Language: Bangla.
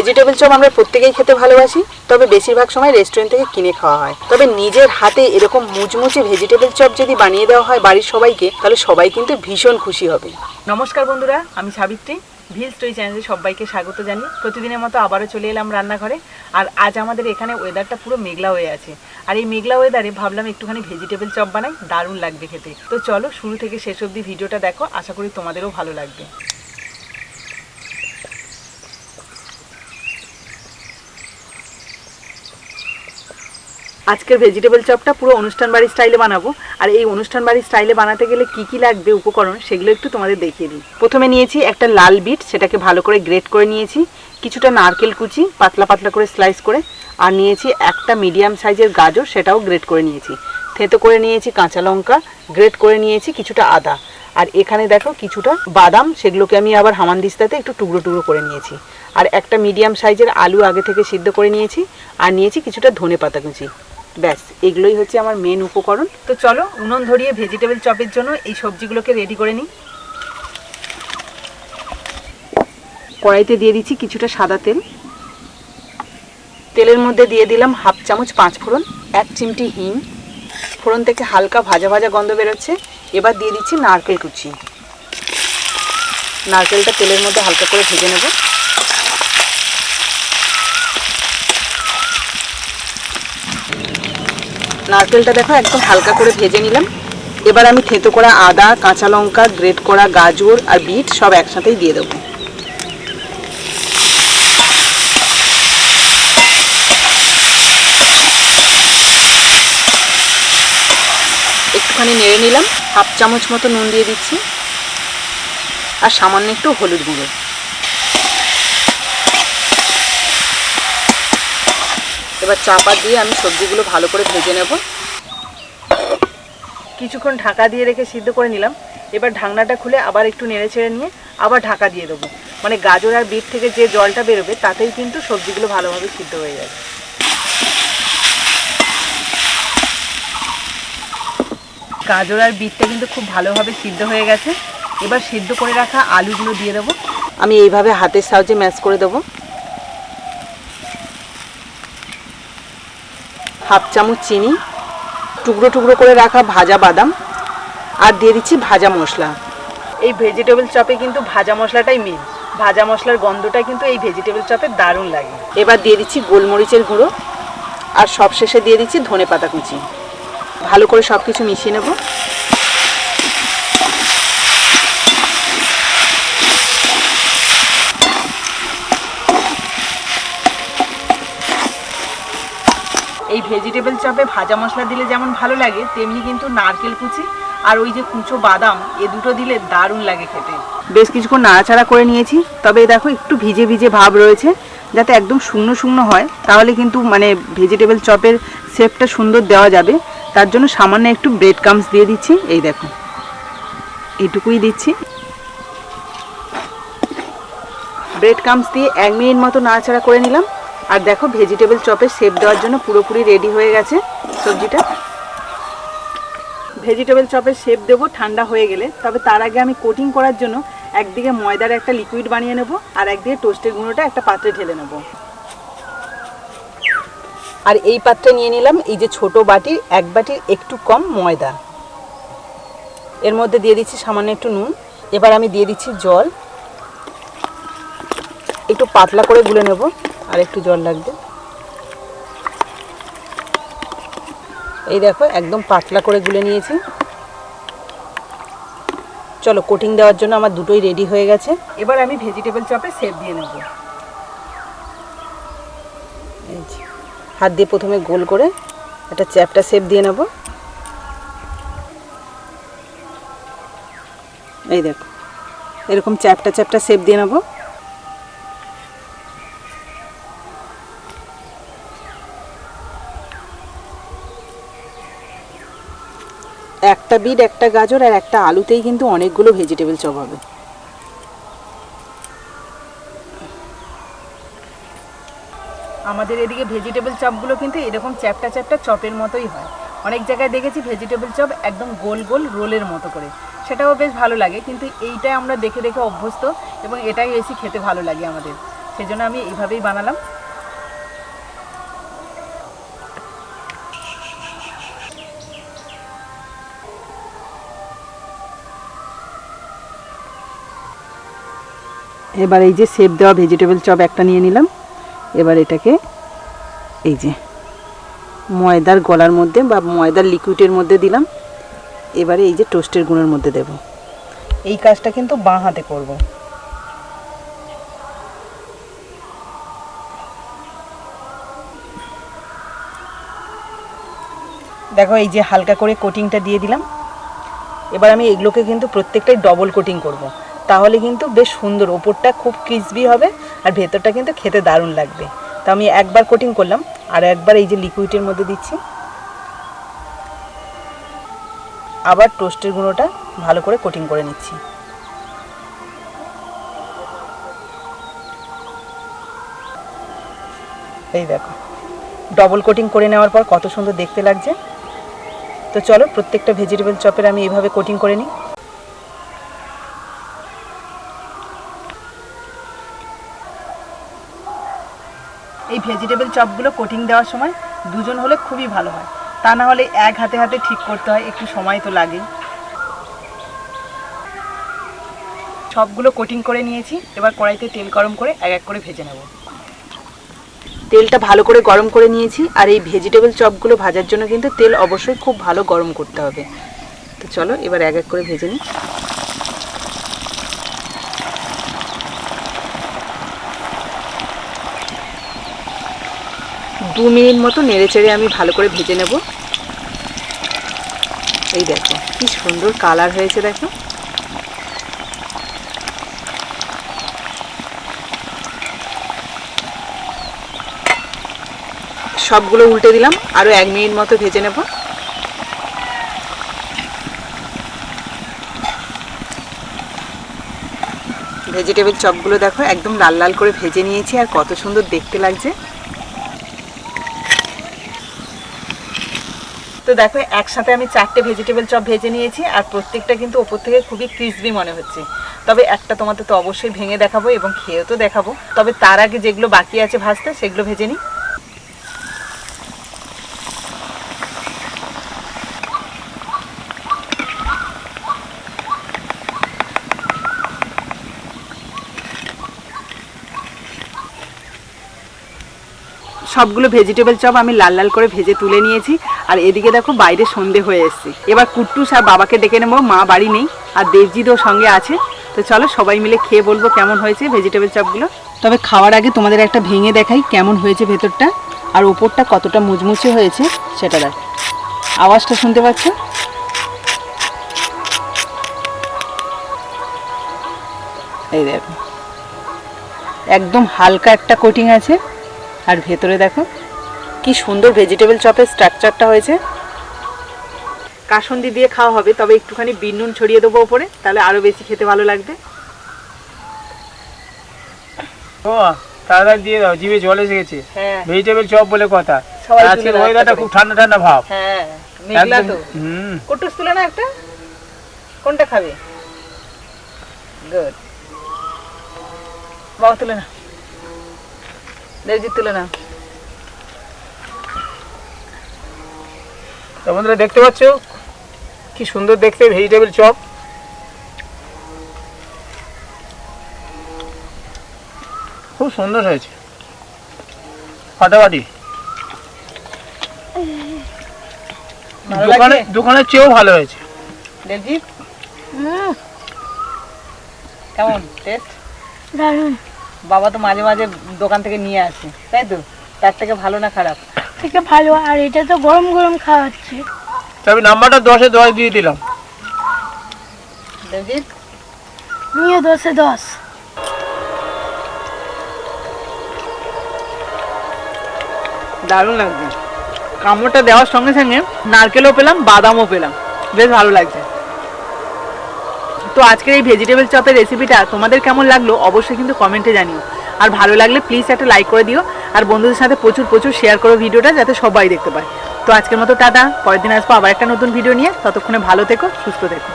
ভেজিটেবল চপ আমরা প্রত্যেকেই খেতে ভালোবাসি, তবে বেশিরভাগ সময় রেস্টুরেন্ট থেকে কিনে খাওয়া হয়। তবে নিজের হাতে এরকম মুচমুচে ভেজিটেবল চপ যদি বানিয়ে দেওয়া হয় বাড়ির সবাইকে, তাহলে সবাই কিন্তু ভীষণ খুশি হবে। নমস্কার বন্ধুরা, আমি সাবিত্রী ভিল স্টোরি চ্যানেলে সবাইকে স্বাগত জানিয়ে প্রতিদিনের মতো আবারও চলে এলাম রান্নাঘরে। আর আজ আমাদের এখানে ওয়েদারটা পুরো মেঘলা হয়ে আছে। আর এই মেঘলা ওয়েদারে ভাবলাম একটুখানি ভেজিটেবল চপ বানাই, দারুণ লাগবে খেতে। তো চলো শুরু থেকে শেষ অবধি ভিডিওটা দেখো, আশা করি তোমাদেরও ভালো লাগবে। আজকের ভেজিটেবল চপটা পুরো অনুষ্ঠান বাড়ির স্টাইলে বানাবো। আর এই অনুষ্ঠান বাড়ির স্টাইলে বানাতে গেলে কি কি লাগবে, উপকরণ, সেগুলো একটু তোমাদের দেখিয়ে দিই। প্রথমে নিয়েছি একটা লাল বিট, সেটাকে ভালো করে গ্রেট করে নিয়েছি। কিছুটা নারকেল কুচি, পাতলা পাতলা করে স্লাইস করে। আর নিয়েছি একটা মিডিয়াম সাইজের গাজর, সেটাও গ্রেট করে নিয়েছি। থেতো করে নিয়েছি কাঁচা লঙ্কা গ্রেট করে নিয়েছি কিছুটা আদা। আর এখানে দেখো কিছুটা বাদাম, সেগুলোকে আমি আবার হামানদিস্তাতে একটু টুকরো টুকরো করে নিয়েছি। আর একটা মিডিয়াম সাইজের আলু আগে থেকে সিদ্ধ করে নিয়েছি। আর নিয়েছি কিছুটা ধনে পাতা কুচি। ব্যাস, এগুলোই হচ্ছে আমার মেন উপকরণ। তো চলো, উনুন ধরিয়ে ভেজিটেবল চপের জন্য এই সবজিগুলোকে রেডি করে নিই। কড়াইতে দিয়ে দিচ্ছি কিছুটা সাদা তেল। তেলের মধ্যে দিয়ে দিলাম হাফ চামচ পাঁচ ফোড়ন, এক চিমটি হিং। ফোড়ন থেকে হালকা ভাজা ভাজা গন্ধ বেরোচ্ছে। এবার দিয়ে দিচ্ছি নারকেল কুচি। নারকেলটা তেলের মধ্যে হালকা করে ভেজে নেব। নারকেলটা দেখো একদম হালকা করে ভেজে নিলাম। এবার আমি থেতো করা আদা, কাঁচা লঙ্কা, গ্রেট করা গাজর আর বিট সব একসাথেই দিয়ে দেবো। একটুখানি নেড়ে নিলাম, হাফ চামচ মতো নুন দিয়ে দিচ্ছি। আর সামান্য একটু হলুদ গুঁড়ো। এবার চাপা দিয়ে আমি সবজিগুলো ভালো করে ভেজে নেব। কিছুক্ষণ ঢাকা দিয়ে রেখে সিদ্ধ করে নিলাম। এবার ঢাকনাটা খুলে আবার একটু নেড়ে ছেড়ে নিয়ে আবার ঢাকা দিয়ে দেবো। মানে গাজর আর বিট থেকে যে জলটা বেরোবে তাতেই কিন্তু সবজিগুলো ভালোভাবে সিদ্ধ হয়ে যাবে। গাজর আর বিটটা কিন্তু খুব ভালোভাবে সিদ্ধ হয়ে গেছে। এবার সিদ্ধ করে রাখা আলুগুলো দিয়ে দেবো। আমি এইভাবে হাতের সাহায্যে ম্যাশ করে দেবো। হাফ চামচ চিনি, টুকরো টুকরো করে রাখা ভাজা বাদাম আর দিয়ে দিচ্ছি ভাজা মশলা। এই ভেজিটেবল চপে কিন্তু ভাজা মশলাটাই মেন ভাজা মশলার গন্ধটা কিন্তু এই ভেজিটেবল চপে দারুণ লাগে। এবার দিয়ে দিচ্ছি গোলমরিচের গুঁড়ো আর সবশেষে দিয়ে দিচ্ছি ধনে পাতা কুচি। ভালো করে সব কিছু মিশিয়ে নেব। ভেজিটেবল চপে ভাজা মশলা দিলে যেমন ভালো লাগে, তেমনি কিন্তু নারকেল কুচি আর ওই যে কুচো বাদাম, এ দুটো দিলে দারুণ লাগে খেতে। বেশ কিছুক্ষণ নাড়াচাড়া করে নিয়েছি, তবে দেখো একটু ভিজে ভিজে ভাব রয়েছে, যাতে একদম শুকনো শুকনো হয়, তাহলে কিন্তু মানে ভেজিটেবল চপের শেপটা সুন্দর দেওয়া যাবে। তার জন্য সামান্য একটু ব্রেড কামস দিয়ে দিচ্ছি, এই দেখো। এইটুকুই দিচ্ছি। ব্রেড কামস দিয়ে এক মিনিট মতো নাড়াচাড়া করে নিলাম। আর দেখো ভেজিটেবল চপের শেপ দেওয়ার জন্য পুরোপুরি রেডি হয়ে গেছে সবজিটা। ভেজিটেবল চপের শেপ দেবো, ঠান্ডা হয়ে গেলে। তবে তার আগে আমি কোটিং করার জন্য একদিকে ময়দার একটা লিকুইড বানিয়ে নেব আর একদিকে টোস্টের গুঁড়োটা একটা পাত্রে ঢেলে নেব। আর এই পাত্রে নিয়ে নিলাম এই যে ছোট বাটির এক বাটির একটু কম ময়দা। এর মধ্যে দিয়ে দিচ্ছি সামান্য একটু নুন। এবার আমি দিয়ে দিচ্ছি জল। একটু পাতলা করে গুলে নেব। আর একটু জল লাগবে। এই দেখো, একদম পাতলা করে গুলে নিয়েছি। চলো কোটিং দেওয়ার জন্য আমার দুটোই রেডি হয়ে গেছে। এবার আমি ভেজিটেবল চপে সেপ দিয়ে নেব। হাত দিয়ে প্রথমে গোল করে একটা চ্যাপটা শেপ দিয়ে নেব। এই দেখো, এরকম চ্যাপটা চ্যাপটা শেপ দিয়ে নেব। একটা বিট, একটা গাজর আর একটা আলুতেই কিন্তু অনেকগুলো ভেজিটেবল চপ হবে। আমাদের এদিকে ভেজিটেবল চপগুলো কিন্তু এরকম চ্যাপটা চ্যাপটা চপের মতোই হয়। অনেক জায়গায় দেখেছি ভেজিটেবল চপ একদম গোল গোল রোলের মতো করে। সেটাও বেশ ভালো লাগে, কিন্তু এইটাই আমরা দেখে দেখে অভ্যস্ত এবং এটাই বেশি খেতে ভালো লাগে আমাদের। সেই জন্য আমি এইভাবেই বানালাম। এবার এই যে সেপ দেওয়া ভেজিটেবল চপ একটা নিয়ে নিলাম। এবার এটাকে এই যে ময়দার গলার মধ্যে বা ময়দার লিকুইডের মধ্যে দিলাম। এবারে এই যে টোস্টের গুঁড়োর মধ্যে দেব। এই কাজটা কিন্তু বাঁ হাতে করব। দেখো এই যে হালকা করে কোটিংটা দিয়ে দিলাম। এবার আমি এগুলোকে কিন্তু প্রত্যেকটাই ডবল কোটিং করব। তাহলে কিন্তু বেশ সুন্দর, ওপরটা খুব ক্রিসপি হবে আর ভেতরটা কিন্তু খেতে দারুণ লাগবে। তো আমি একবার কোটিং করলাম, আর একবার এই যে লিকুইডের মধ্যে দিচ্ছি। আবার টোস্টের গুঁড়োটা ভালো করে কোটিং করে নিচ্ছি। এই দেখো ডবল কোটিং করে নেওয়ার পর কত সুন্দর দেখতে লাগছে। তো চলো প্রত্যেকটা ভেজিটেবল চপের আমি এভাবে কোটিং করে নিই। এই ভেজিটেবল চপগুলো কোটিং দেওয়ার সময় দুজন হলে খুবই ভালো হয়। তা না হলে এক হাতে হাতে ঠিক করতে হয়, একটু সময় তো লাগেই সবগুলো কোটিং করে নিয়েছি, এবার কড়াইতে তেল গরম করে এক এক করে ভেজে নেব। তেলটা ভালো করে গরম করে নিয়েছি, আর এই ভেজিটেবল চপগুলো ভাজার জন্য কিন্তু তেল অবশ্যই খুব ভালো গরম করতে হবে। তো চলো, এবার এক এক করে ভেজে নিই। দু মিনিট মতো নেড়ে চেড়ে আমি ভালো করে ভেজে নেব। এই দেখো, কি সুন্দর কালার হয়েছে দেখো। সবগুলো উল্টে দিলাম আরও এক মিনিট মতো ভেজে নেব। ভেজিটেবল চপগুলো দেখো, একদম লাল লাল করে ভেজে নিয়েছি, আর কত সুন্দর দেখতে লাগছে। তো দেখো, একসাথে আমি চারটে ভেজিটেবল চপ ভেজে নিয়েছি আর প্রত্যেকটা কিন্তু ওপর থেকে খুবই ক্রিসপি মনে হচ্ছে। তবে একটা তোমাদের তো অবশ্যই ভেঙে দেখাবো এবং খেয়েও তো দেখাবো। তবে তার আগে যেগুলো বাকি আছে ভাজতে, সেগুলো ভেজে নিই। সবগুলো ভেজিটেবল চপ আমি লাল লাল করে ভেজে তুলে নিয়েছি। আর এদিকে দেখো বাইরে সন্ধে হয়ে এসছে। এবার কুট্টুস আর বাবাকে ডেকে নেব, মা বাড়ি নেই আর দেবজিৎও সঙ্গে আছে। তো চলো সবাই মিলে খেয়ে বলব কেমন হয়েছে ভেজিটেবল চপগুলো তবে খাওয়ার আগে তোমাদের একটা ভেঙে দেখাই কেমন হয়েছে ভেতরটা আর ওপরটা কতটা মুচমুচে হয়েছে সেটা দেখ। আওয়াজটা শুনতে পাচ্ছ? এই দেখো। একদম হালকা একটা কোটিং আছে। আর ভেতরে দেখো কি সুন্দর ভেজিটেবল চপের স্ট্রাকচারটা হয়েছে। কাসন্দি দিয়ে খাওয়া হবে তবে একটুখানি বিন নুন ছড়িয়ে দেবো ওপরে তাহলে আরও বেশি খেতে ভালো লাগবে। ও তাড়াতাড়ি দিয়ে দাও জিভে জল এসে গেছে। হ্যাঁ। ভেজিটেবল চপ বলে কথা। আজকের ওয়েদারটা খুব ঠান্ডা ঠান্ডা ভাব। হ্যাঁ মেঘলা তো। হুম। কুটুস তুলে না একটা। কোনটা খাবে? গুড বাবা তুলে না দেবজিৎ তুলে না বন্ধুরা দেখতে পাচ্ছ? কি সুন্দর দেখতে ভেজিটেবল চপ খুব সুন্দর হয়েছে। ফাটাফাটি। দোকানে দোকানের চেয়েও ভালো হয়েছে। দেবজিৎ কেমন? টেস্ট দারুণ। বাবা তো মাঝে মাঝে দোকান থেকে নিয়ে আসে তাই তো? তার থেকে ভালো না খারাপ? থেকে ভালো আর এটা তো গরম গরম খাওয়াচ্ছে। তবে নাম্বারটা দশে দশ দিয়ে দিলাম। দেবজিৎ? নিয়ে দশে দশ। দারুণ লাগছে। কামড়টা দেওয়ার সঙ্গে সঙ্গে নারকেলও পেলাম বাদামও পেলাম। বেশ ভালো লাগছে। তো আজকের এই ভেজিটেবল চপের রেসিপিটা তোমাদের কেমন লাগল অবশ্যই কিন্তু কমেন্টে জানিও। আর ভালো লাগলে প্লিজ একটা লাইক করে দিও। আর বন্ধুদের সাথে প্রচুর প্রচুর শেয়ার করো ভিডিওটা যাতে সবাই দেখতে পায়। তো আজকের মতো টাটা, পরের দিন আসব আবার একটা নতুন ভিডিও নিয়ে। ততক্ষণে ভালো থেকো, সুস্থ থেকো।